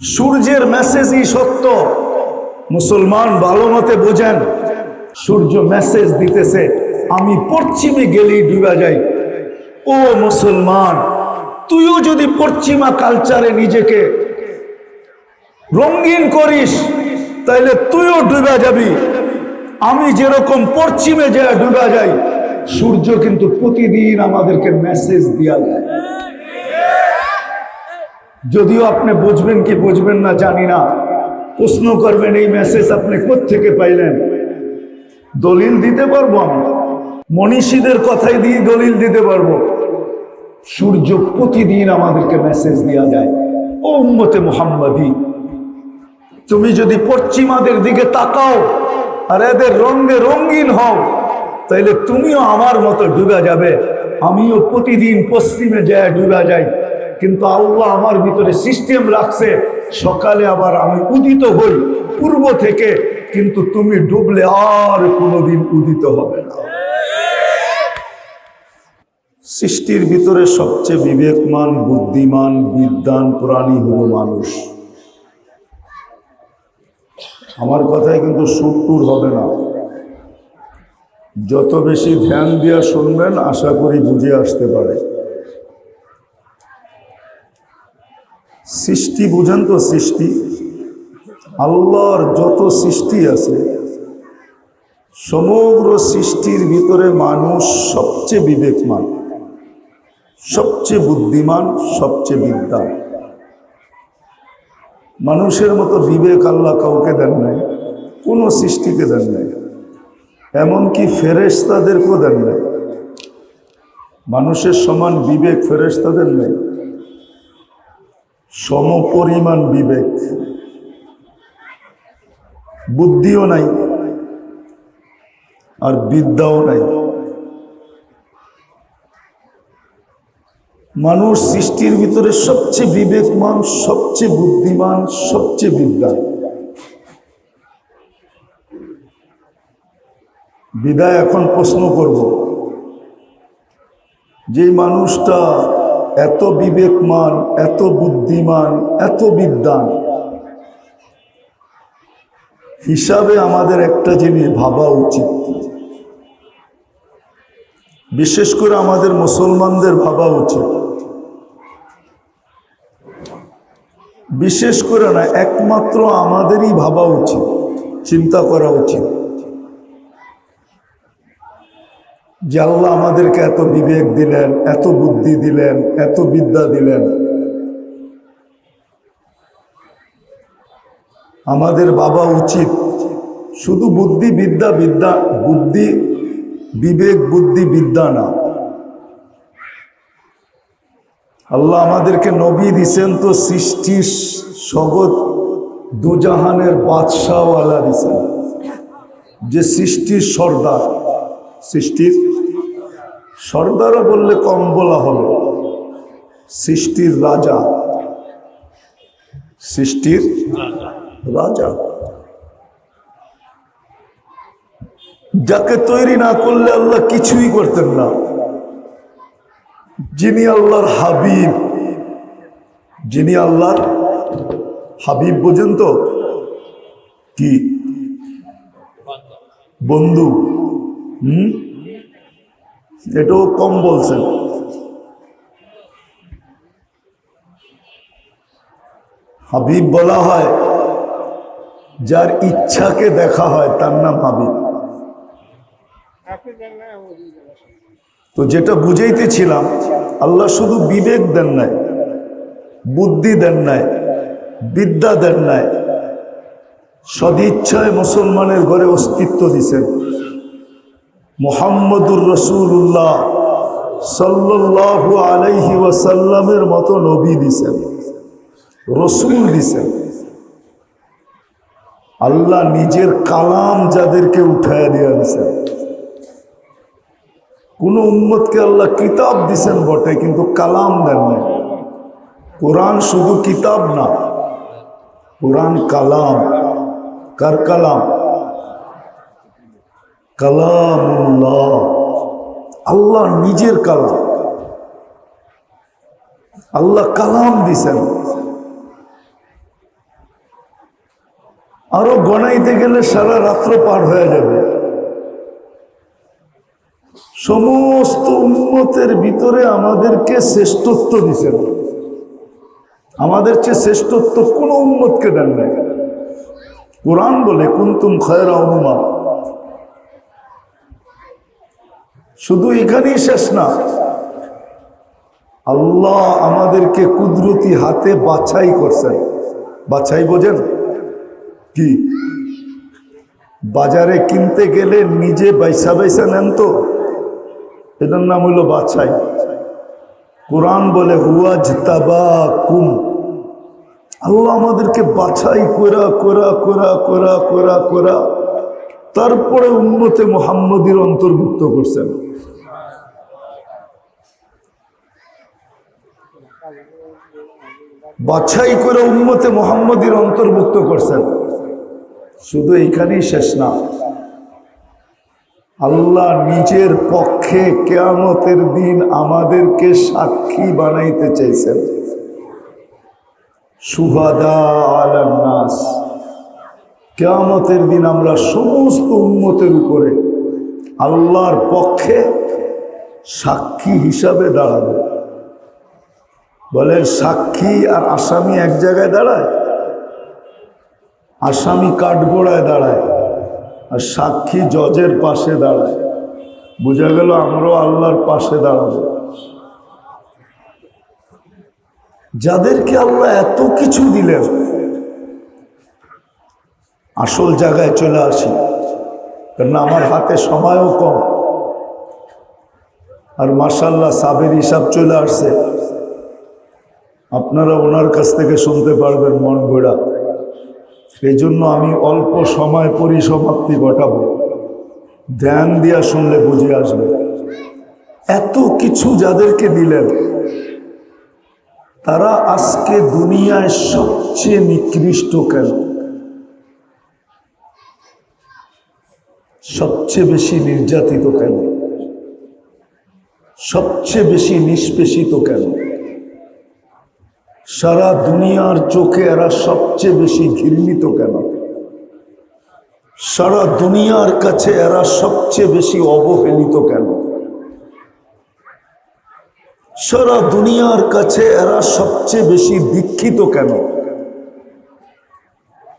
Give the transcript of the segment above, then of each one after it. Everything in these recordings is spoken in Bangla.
সূর্যের মেসেজই সত্য। মুসলমান ভালো মতে বোঝেন, সূর্য মেসেজ দিতেছে, আমি পশ্চিমে গেলেই ডুবা যাই। ও মুসলমান, তুইও যদি পশ্চিমা কালচারে নিজেকে রঙিন করিস, তাইলে তুইও ডুবা যাবি। আমি যেরকম পশ্চিমে যা ডুবা যাই, সূর্য কিন্তু প্রতিদিন আমাদেরকে মেসেজ দিয়া দেয়। যদিও আপনি বুঝবেন কি বুঝবেন না, জানি না। প্রশ্ন করবেন, এই মেসেজ আপনি থেকে পাইলেন? দলিল দিতে পারব আমি মনীষীদের কথাই দিয়ে দলিল দিতে পারব? সূর্য প্রতিদিন আমাদেরকে মেসেজ দেওয়া যায় ও উম্মতে মোহাম্মদী, তুমি যদি পশ্চিমাদের দিকে তাকাও আর এদের রঙে রঙিন হও, তাইলে তুমিও আমার মতো ডুবে যাবে। আমিও প্রতিদিন পশ্চিমে যায়, ডুবে যাই। কিন্তু আল্লাহ আমার ভিতরে সিস্টেম রাখছে, সকালে আবার আমি উদিত হই, পূর্ব থেকে, কিন্তু তুমি ডুবলে আর কোনোদিন উদিত হবে না। সৃষ্টির ভিতরে সবচেয়ে বিবেকমান, বুদ্ধিমান বিদ্যান প্রাণী হল মানুষ। আমার কথায় কিন্তু সুরটুর হবে না। যত বেশি ধ্যান দিয়া শুনবেন, আশা করি বুঝে আসতে পারে। সৃষ্টি বুঝেন তো সৃষ্টি। আল্লাহর যত সৃষ্টি আছে, সমগ্র সৃষ্টির ভিতরে মানুষ সবচেয়ে বিবেকমান, সবচেয়ে বুদ্ধিমান, সবচেয়ে বিদ্যা মানুষের মতো বিবেক আল্লাহ কাউকে দেন নাই, কোনো সৃষ্টিকে দেন নাই, এমনকি ফেরেস্তাদেরকেও দেন নাই। মানুষের সমান বিবেক ফেরেস্তাদের নেই। সমপরিমাণ বিবেক। বুদ্ধিও নাই, আর বিদ্যাও নাই। মানুষ সৃষ্টির ভিতরে সবচেয়ে বিবেকমান, সবচেয়ে বুদ্ধিমান, সবচেয়ে বিদ্যা বিদায় এখন প্রশ্ন করব। যে মানুষটা এত বিবেকমান, এত বুদ্ধিমান, এত বিদ্যান হিসাবে আমাদের একটা জিনিস ভাবা উচিত। বিশেষ করে আমাদের মুসলমানদের ভাবা উচিত। বিশেষ করে না, একমাত্র আমাদেরই ভাবা উচিত, চিন্তা করা উচিত। যে আল্লাহ আমাদেরকে এত বিবেক দিলেন, এত বুদ্ধি দিলেন, এত বিদ্যা দিলেন। আমাদের বাবা উচিত শুধু বুদ্ধি বিদ্যা বিদ্যা, বুদ্ধি বিবেক, বুদ্ধি বিদ্যা না। আল্লাহ আমাদেরকে নবী দিছেন তো সৃষ্টির সগত দুজাহানের বাদশাহওয়ালা দিছেন। যে সৃষ্টির সর্দার, সৃষ্টির সর্দারও বললে কম বলা হলো। সৃষ্টির রাজা। সৃষ্টির রাজা। যাকে তৈরি না করলে আল্লাহ কিছুই করতেন না। যিনি আল্লাহর হাবিব। যিনি আল্লাহর হাবিব বোঝেন তো? কি? বন্ধু। হুম? এটাও কম বলছেন। হাবিব বলা হয়, যার ইচ্ছাকে দেখা হয় তার নাম হাবিব। তো যেটা বুঝাইতেছিলাম, আল্লাহ শুধু বিবেক দেন নাই, বুদ্ধি দেন নাই, বিদ্যা দেন নাই, সদিচ্ছায় মুসলমানের ঘরে অস্তিত্ব দিছেন। মোহাম্মদুর রসুল্লাহ সাল্লাহু আলাইহি ওয়াসাল্লামের মতো নবী দিছেন, রসুল দিছেন। আল্লাহ নিজের কালাম যাদেরকে উঠায় দিয়ে দিছেন। কোন উম্মতকে আল্লাহ কিতাব দিছেন বটে, কিন্তু কালাম দেন নাই। কোরআন শুধু কিতাব না, কোরআন কালাম। কার কালাম? কালামুল্লাহ। আল্লাহ নিজের কালাম। আল্লাহ কালাম দিছেন। আরও গণাইতে গেলে সারা রাত্র পার হয়ে যাবে। সমস্ত উন্মতের ভিতরে আমাদেরকে শ্রেষ্ঠত্ব দিছেন। আমাদের চেয়ে শ্রেষ্ঠত্ব কোনো উন্মতকে দেন নাই। কোরআন বলে, কুন্তুম খয়রা অনুমা শুধু এখানেই শেষ না। আল্লাহ আমাদেরকে কুদরতি হাতে বাছাই করছেন। বাছাই বোঝেন? কি? বাজারে কিনতে গেলে নিজে বাইসা বাইসা নেন তো। এটার নাম হলো বাছাই। কোরআন বলে হুয়াজ তাবা কুম আল্লাহ আমাদেরকে বাছাই করা করা করা করা করা করা। তারপরে উন্মতে মোহাম্মদীর অন্তর্ভুক্ত করছেন। বাছাই করে উন্মতে মোহাম্মদীর অন্তর্ভুক্ত করছেন। শুধু এইখানেই শেষ না। আল্লাহ নিজের পক্ষে কেয়ামতের দিন আমাদেরকে সাক্ষী বানাইতে চাইছেন। সুহাদা আলাম নাস কেয়ামতের দিন আমরা সমস্ত উন্মতের উপরে আল্লাহর পক্ষে সাক্ষী হিসাবে দাঁড়াবো। বলেন, সাক্ষী আর আসামি এক জায়গায় দাঁড়ায়? আসামি কাঠগোড়ায় দাঁড়ায় আর সাক্ষী জজের পাশে দাঁড়ায়। বোঝা গেল আমরাও আল্লাহর পাশে দাঁড়াবো। যাদেরকে আল্লাহ এত কিছু দিলেন আসল জায়গায় চলে আসি। কারণ আমার হাতে সময়ও কম। আর মাসাল্লাহ সাবের হিসাব চলে আসছে। আপনারা ওনার কাছ থেকে শুনতে পারবেন মন গোড়া সেই জন্য আমি অল্প সময় পরিসমাপ্তি ঘটাবো। ধ্যান দিয়া শুনলে বুঝে আসবে। এত কিছু যাদেরকে দিলেন, তারা আজকে দুনিয়ায় সবচেয়ে নিকৃষ্ট কেন? সবচেয়ে বেশি নির্যাতিত কেন? সবচেয়ে বেশি নিষ্পেষিত কেন? সারা দুনিয়ার চোখে এরা সবচেয়ে বেশি ঘৃণিত কেন? সারা দুনিয়ার কাছে এরা সবচেয়ে বেশি অবহেলিত কেন? সারা দুনিয়ার কাছে এরা সবচেয়ে বেশি দীক্ষিত কেন?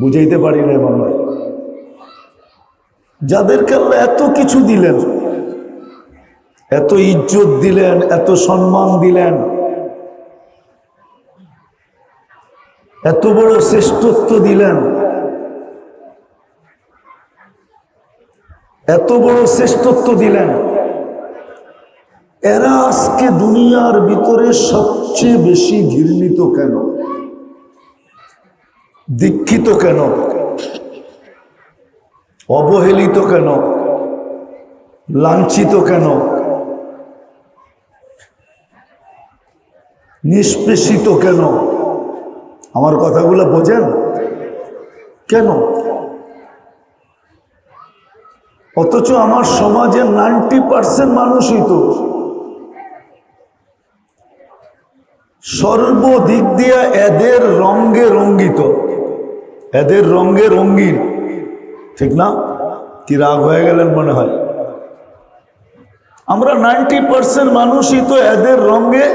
বুঝাইতে পারি না মনে যাদেরকে আল্লাহ এত কিছু দিলেন, এত ইজ্জত দিলেন, এত সম্মান দিলেন, এত বড় শ্রেষ্ঠত্ব দিলেন, এত বড় শ্রেষ্ঠত্ব দিলেন, এরা আজকে দুনিয়ার ভিতরে সবচেয়ে বেশি ঘৃণিত কেন? দীক্ষিত কেন? অবহেলিত কেন? লাঞ্ছিত কেন? নিষ্পেষিত কেন? আমার কথাগুলো বোঝেন? কেন? অথচ আমার সমাজে নাইনটি পার্সেন্ট মানুষই তো সর্বদিক দিয়ে এদের রঙ্গে রঙ্গিত। এদের রঙ্গে রঙ্গিন। ঠিক না? কি রাগ হয়ে গেলেন মনে হয়? আমরা নাইনটি পার্সেন্ট মানুষই তো এদের রঙে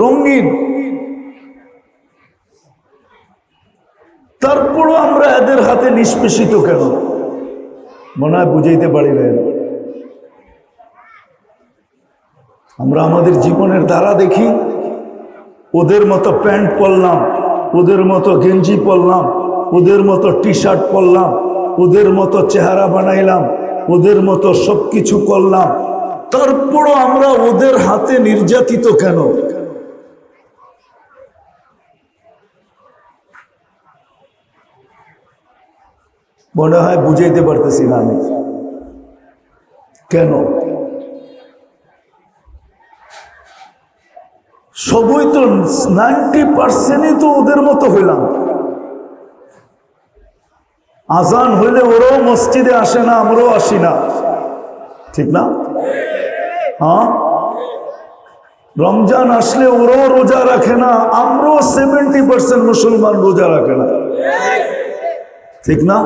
রঙিন। তারপরও আমরা এদের হাতে নিষ্পেষিত কেন? মনে হয় বুঝাইতে পারি না আমরা আমাদের জীবনের দ্বারা দেখি, ওদের মতো প্যান্ট পরলাম, ওদের মতো গেঞ্জি পরলাম, ওদের মতো টি শার্ট পরলাম ওদের মতো চেহারা বানাইলাম, ওদের মতো সব কিছু করলাম। তারপরও আমরা ওদের হাতে নির্যাতিত কেন? মনে হয় বুঝাইতে পারতেছি না আমি। কেন? সবই তো নাইনটি পার্সেন্টই তো ওদের মতো হইলাম। আজান হইলে ওরাও মসজিদে আসে না, আমরাও আসি না। ঠিক না? হ্যাঁ? রমজান আসলে ওরাও রোজা রাখে না, আমরাও সেভেন্টি পার্সেন্ট মুসলমান রোজা রাখে না। ঠিক না?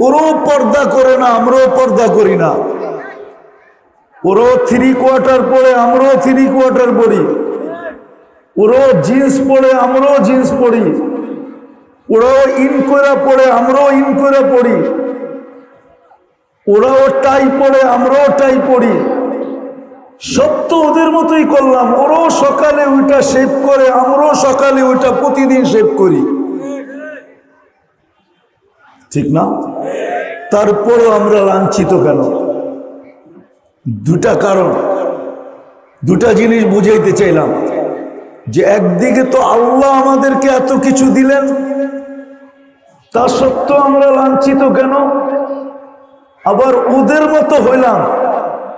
ওরও পর্দা করে না, আমরাও পর্দা করি না। ওরও থ্রি কোয়ার্টার পরে আমরাও থ্রি কোয়ার্টার পরি ওরও জিন্স পরে আমরাও জিন্স পরি ওরাও ইন করে পড়ে, আমরাও ইন করে পড়ি। ওরাও টাই পড়ে, আমরাও টাই পড়ি। সব তো ওদের মতোই করলাম। ওরাও সকালে ওইটা শেভ করে, আমরাও সকালে ওইটা প্রতিদিন শেভ করি। ঠিক না? তারপরও আমরা লাঞ্ছিত কেন? দুটা কারণ। দুটা জিনিস বুঝাইতে চাইলাম যে একদিকে তো আল্লাহ আমাদেরকে এত কিছু দিলেন তা সত্ত্বেও আমরা লাঞ্ছিত কেন? আবার ওদের মতো হইলাম।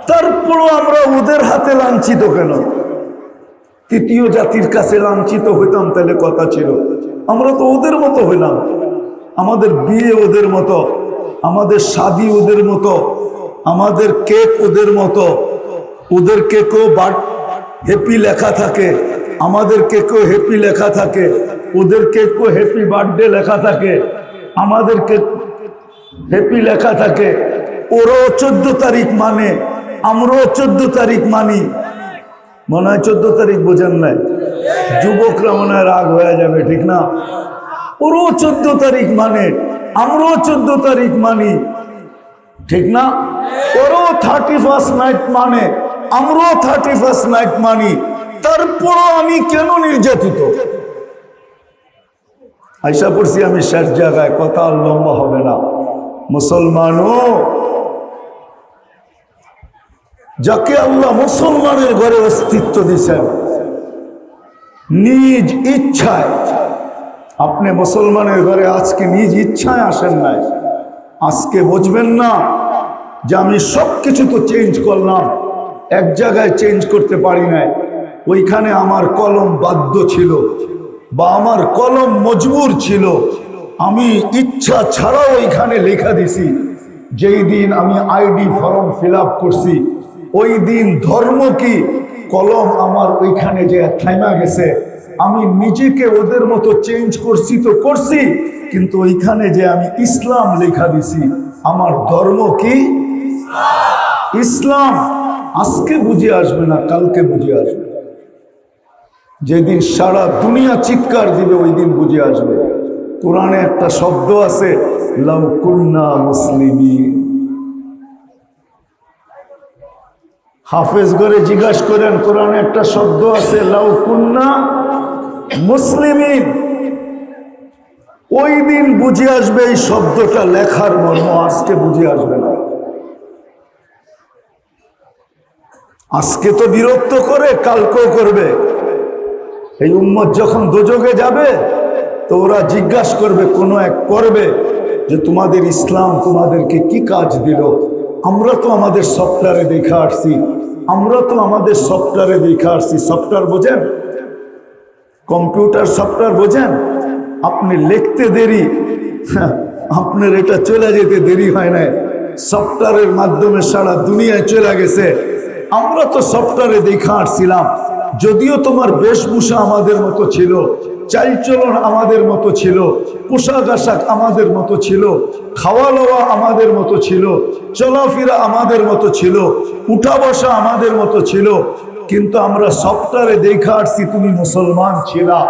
তারপরও আমরা ওদের হাতে লাঞ্ছিত কেন? তৃতীয় জাতির কাছে লাঞ্ছিত হইতাম তাহলে কথা ছিল। আমরা তো ওদের মতো হইলাম। আমাদের বিয়ে ওদের মতো, আমাদের শাদি ওদের মতো, আমাদের কেক ওদের মতো। ওদের কেকও বাট হ্যাপি লেখা থাকে, আমাদের কেকও হ্যাপি লেখা থাকে, ওদের কেকও হ্যাপি বার্থডে লেখা থাকে। আমাদের কেক হ্যাপি লেখা থাকে, ওরাও চোদ্দ তারিখ মানে আমরাও চোদ্দ তারিখ মানি। মনে হয় চোদ্দ তারিখ বোঝেন নাই? যুবকরা মনে হয় রাগ হয়ে যাবে, ঠিক না? ওরও চোদ্দ তারিখ মানে আমরাও চোদ্দ তারিখ মানি, ঠিক না? ওরও থার্টি ফার্স্ট নাইট মানে আমরাও থার্টি ফার্স্ট নাইট মানি। তারপরও আমি কেন নির্যাতিত? আইসা পড়ছি আমি শেষ জায়গায়, কথা লম্বা হবে না। মুসলমানও যাকে আল্লাহ মুসলমানের ঘরে অস্তিত্ব দিছেন নিজ ইচ্ছায়, আপনি মুসলমানের ঘরে আজকে নিজ ইচ্ছায় আসেন নাই। আজকে বুঝবেন না যে আমি সব কিছু তো চেঞ্জ করলাম, এক জায়গায় চেঞ্জ করতে পারি নাই। ওইখানে আমার কলম বাধ্য ছিল। বা আমার কলম মজবুর ছিল, আমি ইচ্ছা ছাড়াও ওইখানে লেখা দিছি। যেই দিন আমি আইডি ফর্ম ফিল করছি, ওই দিন ধর্ম কি? কলম আমার ওইখানে যে থাইমা গেছে, আমি নিজেকে ওদের মতো চেঞ্জ করছি তো করছি, কিন্তু ওইখানে যে আমি ইসলাম লেখা দিছি, আমার ধর্ম কি? ইসলাম। আজকে বুঝে আসবে না, কালকে বুঝে আসবে। যেদিন সারা দুনিয়া চিৎকার দিবে, ওই দিন বুঝে আসবে। কোরআনে একটা শব্দ আছে, লাউ কুন্না মুসলিমি হাফেজ করে জিজ্ঞাসা করেন, কোরআনে একটা শব্দ আছে লাউকুন্না মুসলিমিন। ওই দিন বুঝে আসবে, এই শব্দটা লেখার মর্ম আজকে বুঝে আসবে না। আজকে তো বিরক্ত করে, কালকেও করবে। এই উম্মত যখন দোজগে যাবে তো ওরা জিজ্ঞাসা করবে কোনো এক করবে যে তোমাদের ইসলাম তোমাদেরকে কি কাজ দিল? আমরা তো আমাদের সফটওয়্যারে দেখে আসছি। আমরা তো আমাদের সফটওয়্যারে দেখে আসছি। সফটওয়্যার বোঝেন? কম্পিউটার সফটওয়্যার বোঝেন? আপনি লিখতে দেরি। হ্যাঁ, আপনার এটা চলে যেতে দেরি হয় না সফটওয়্যারের মাধ্যমে সারা দুনিয়ায় চলে গেছে। আমরা তো সফটওয়্যারে দেখে আসছিলাম। যদিও তোমার বেশভূষা আমাদের মতো ছিল, চালচলন আমাদের মতো ছিল, পোশাক আশাক আমাদের মতো ছিল খাওয়া লওয়া আমাদের মতো ছিল, চলাফেরা আমাদের মতো ছিল উঠা বসা আমাদের মতো ছিল, কিন্তু আমরা সফটওয়্যারে দেখা আসছি তুমি মুসলমান ছিলা।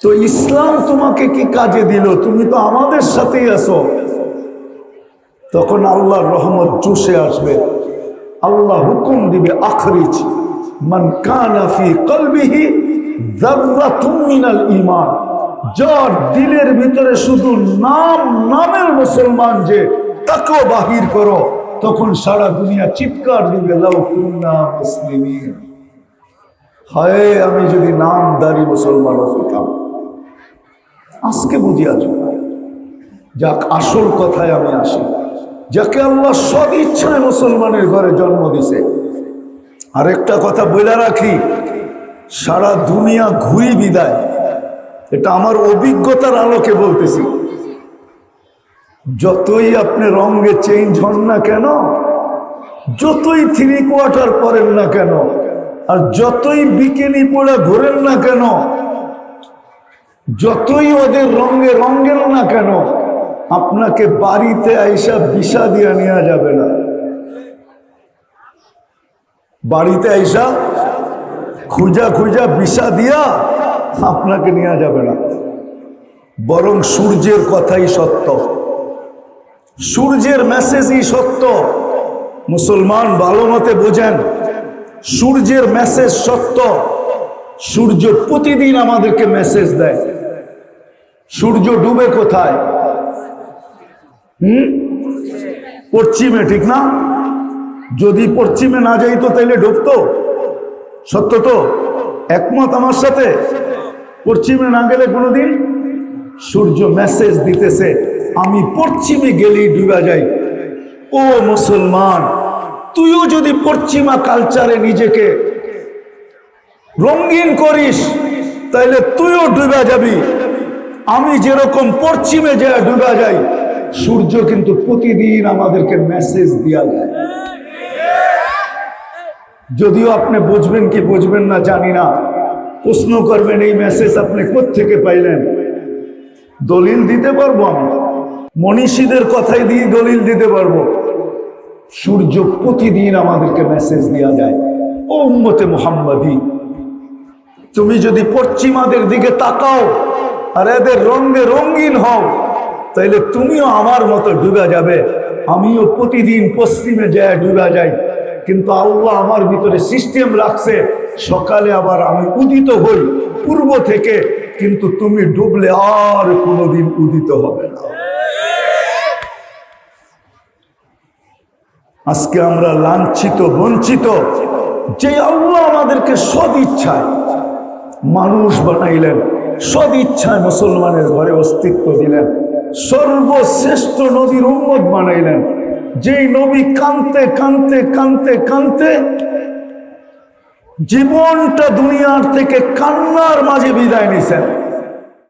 তো ইসলাম তোমাকে কি কাজে দিল? তুমি তো আমাদের সাথেই আসো তখন আল্লাহর রহমত চুষে আসবে। আল্লাহ হুকুম দিবে আখরিজ। মান কানা ফি কলবিহি যাররাতুম মিনাল ঈমান। যার দিলের ভিতরে শুধু নাম, নামের মুসলমান যে, তাকেও বাহির করো। তখন সারা দুনিয়া চিৎকার দিবে মুসলিমিন। আমি যদি নামদারি মুসলমান হতাম আজকে বুঝি আসবে যাক, আসল কথায় আমি আসি। যাকে আল্লাহ সদ ইচ্ছায় মুসলমানের ঘরে জন্ম দিছে আরেকটা কথা বলে রাখি, সারা দুনিয়া ঘুরি বিদায়। এটা আমার অভিজ্ঞতার আলোকে বলতেছি। যতই আপনি রঙে চেঞ্জ হন না কেন, যতই থ্রি কোয়ার্টার পরেন না কেন, আর যতই বিকেনি পড়ে ঘোরেন না কেন, যতই ওদের রঙে রঙেন না কেন, আপনাকে বাড়িতে আইসা বিষা দিয়া নেওয়া যাবে না। বাড়িতে আইসা খুঁজা খুঁজা বিষা দিয়া আপনাকে নেওয়া যাবে না। বরং সূর্যের কথাই সত্য। সূর্যের মেসেজই সত্য। মুসলমান ভালো মতে বোঝেন, সূর্যের মেসেজ সত্য। সূর্য প্রতিদিন আমাদেরকে মেসেজ দেয়। সূর্য ডুবে কোথায়? হুম? পশ্চিমে, ঠিক না? যদি পশ্চিমে না যাইতো তাইলে ডুবতো সত্য তো? একমত আমার সাথে? পশ্চিমে না গেলে কোনোদিন? সূর্য মেসেজ দিতেছে, আমি পশ্চিমে গেলেই ডুবা যাই। ও মুসলমান, তুইও যদি পশ্চিমা কালচারে নিজেকে রঙিন করিস, তাইলে তুইও ডুবা যাবি। আমি যেরকম পশ্চিমে যা ডুবা যাই, সূর্য কিন্তু প্রতিদিন আমাদেরকে মেসেজ দিয়া দেয়। যদিও আপনি বুঝবেন কি বুঝবেন না, জানি না। প্রশ্ন করবেন, এই মেসেজ আপনি থেকে পাইলেন? দলিল দিতে পারব আমি মনীষীদের কথাই দিয়ে দলিল দিতে পারব? সূর্য প্রতিদিন আমাদেরকে মেসেজ দেওয়া যায় ও উম্মতে মোহাম্মদী, তুমি যদি পশ্চিমাদের দিকে তাকাও আর এদের রঙে রঙিন হও, তাইলে তুমিও আমার মতো ডুবে যাবে। আমিও প্রতিদিন পশ্চিমে যায়, ডুবে যাই। কিন্তু আল্লাহ আমার ভিতরে সিস্টেম রাখছে, সকালে আবার আমি উদিত হই, পূর্ব থেকে, কিন্তু তুমি ডুবলে আর কোনোদিন উদিত হবে না। আজকে আমরা লাঞ্ছিত, বঞ্চিত, যে আল্লাহ আমাদেরকে সদ ইচ্ছায় মানুষ বানাইলেন সদ ইচ্ছায় মুসলমানের ঘরে অস্তিত্ব দিলেন, সর্বশ্রেষ্ঠ নবীর উম্মত বানাইলেন যেই নবী কানতে কানতে কানতে কানতে জীবনটা দুনিয়ার থেকে কান্নার মাঝে বিদায় নিছেন